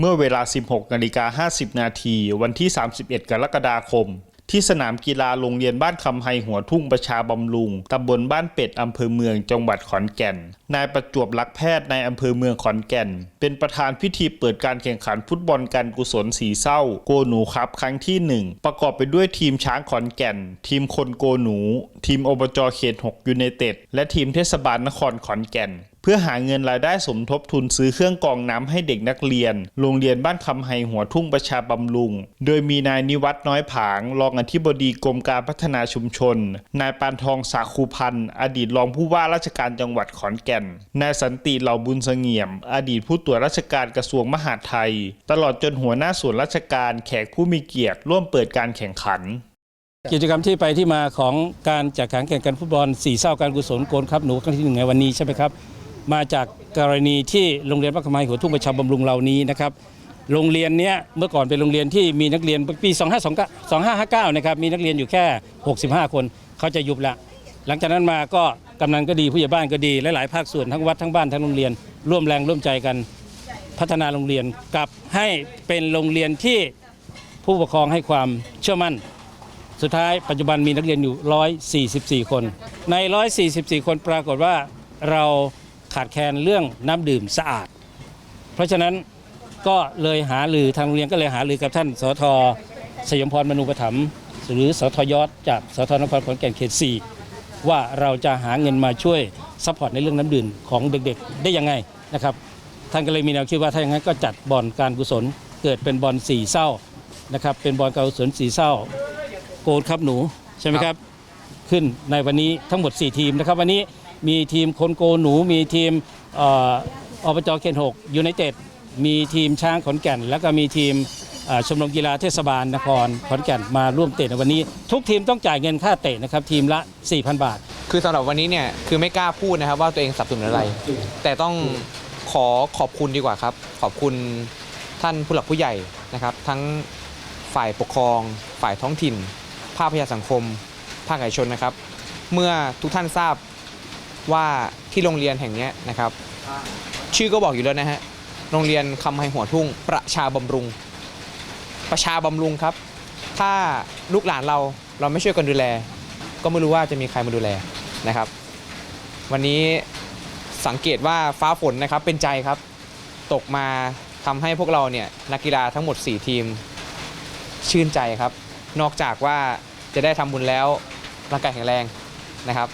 เมื่อเวลา 16นาฬิกา50 นาทีวันที่ 31 กรกฎาคม ที่สนามกีฬาโรงเรียนบ้านคำไฮหัวทุ่งประชาบำรุงตำบลบ้านเป็ดอำเภอเมืองจังหวัดขอนแก่น นายประจวบลักษณ์แพทย์ในอำเภอเมืองขอนแก่น เป็นประธานพิธีเปิดการแข่งขันฟุตบอลการกุศลสีเศร้า โกหนูครับครั้งที่หนึ่งประกอบไปด้วยทีมช้างขอนแก่น ทีมคนโกหนู ทีมอบจเขต 6 ยูไนเต็ดและทีมเทศบาลนครขอนแก่น พื่อหาเงินรายได้สมทบทุนซื้อเครื่องกรองน้ำให้เด็กนักเรียน โรงเรียนบ้านคำไฮหัวทุ่งประชาบำรุง โดยมีนายนิวัฒน์น้อยผางรองอธิบดีกรมการพัฒนาชุมชน นายปานทองสาคูพันธ์อดีตรองผู้ว่าราชการจังหวัดขอนแก่น นายสันติเหล่าบุญเสงี่ยม อดีตผู้ตรวจราชการกระทรวงมหาดไทย ตลอดจนหัวหน้าส่วนราชการแขกผู้มีเกียรติร่วมเปิดการแข่งขันกิจกรรมที่ไปที่มาของการจัดการแข่งขันฟุตบอลสี่เศร้าการกุศลโกนครับหนูครั้งที่หนึ่งในวันนี้ใช่ไหมครับ มาจากกรณีที่โรงเรียนวัดขมายหัวทุ่งประชาบำรุงเหล่านี้นะครับโรงเรียนเนี้ยเมื่อก่อนเป็นโรงเรียนที่มีนักเรียนปี2 5 2 2 5 5 9 นะครับมีนักเรียนอยู่แค่ 65 คนเขาจะยุบละหลังจากนั้นมาก็กำนันก็ดีผู้ใหญ่บ้านก็ดีหลายๆภาคส่วนทั้งวัดทั้งบ้านทั้งโรงเรียน ร่วมแรงร่วมใจกันพัฒนาโรงเรียนกลับให้เป็นโรงเรียนที่ผู้ปกครองให้ความเชื่อมั่น สุดท้ายปัจจุบันมีนักเรียนอยู่ 144 คน ใน 144 คนปรากฏว่าเรา ขาดแคลนเรื่องน้ำดื่มสะอาด เพราะฉะนั้นก็เลยหาลือทางโรงเรียนก็เลยหาลือกับท่านสทสยมพรมนูปถัมภ์หรือสทยศจากสทนครขอนแก่นเขต4ว่าเราจะหาเงินมาช่วยซัพพอร์ตในเรื่องน้ำดื่มของเด็กๆ ได้ยังไงนะครับท่านก็เลยมีแนวคิดว่าถ้าอย่างนั้นก็จัดบอลการกุศลเกิดเป็นบอลสี่เศร้านะครับเป็นบอลการกุศลสี่เศร้าโกนครับหนูใช่ไหมครับ ขึ้นในวันนี้ทั้งหมด 4 ทีมนะครับ วันนี้ มีทีมคนโกหนู มีทีมอบจเขตหกยูไนเต็ดมีทีมช้างขอนแก่น แล้วก็มีทีมชมรมกีฬาเทศบาลนครขอนแก่นมาร่วมเตะในวันนี้ ทุกทีมต้องจ่ายเงินค่าเตะนะครับทีมละ 4,000 บาท คือสำหรับวันนี้เนี่ยคือไม่กล้าพูดนะครับว่าตัวเองสับสนุนอะไร แต่ต้องขอขอบคุณดีกว่าครับ ขอบคุณท่านผู้หลักผู้ใหญ่นะครับ ทั้งฝ่ายปกครอง ฝ่ายท้องถิ่น ภาคประชาสังคม ภาคเอกชนนะครับ เมื่อทุกท่านทราบ ว่าที่โรงเรียนแห่งเนี้ยนะครับ ชื่อก็บอกอยู่แล้วนะฮะโรงเรียนคำไฮหัวทุ่ง ประชาบำรุง ประชาบำรุงครับ ถ้าลูกหลานเราเราไม่ช่วยกันดูแล ก็ไม่รู้ว่าจะมีใครมาดูแลนะครับ วันนี้สังเกตว่าฟ้าฝนนะครับเป็นใจครับ ตกมาทำให้พวกเราเนี่ยนักกีฬาทั้งหมด 4 ทีมชื่นใจครับ นอกจากว่าจะได้ทำบุญแล้วร่างกายแข็งแรงนะครับ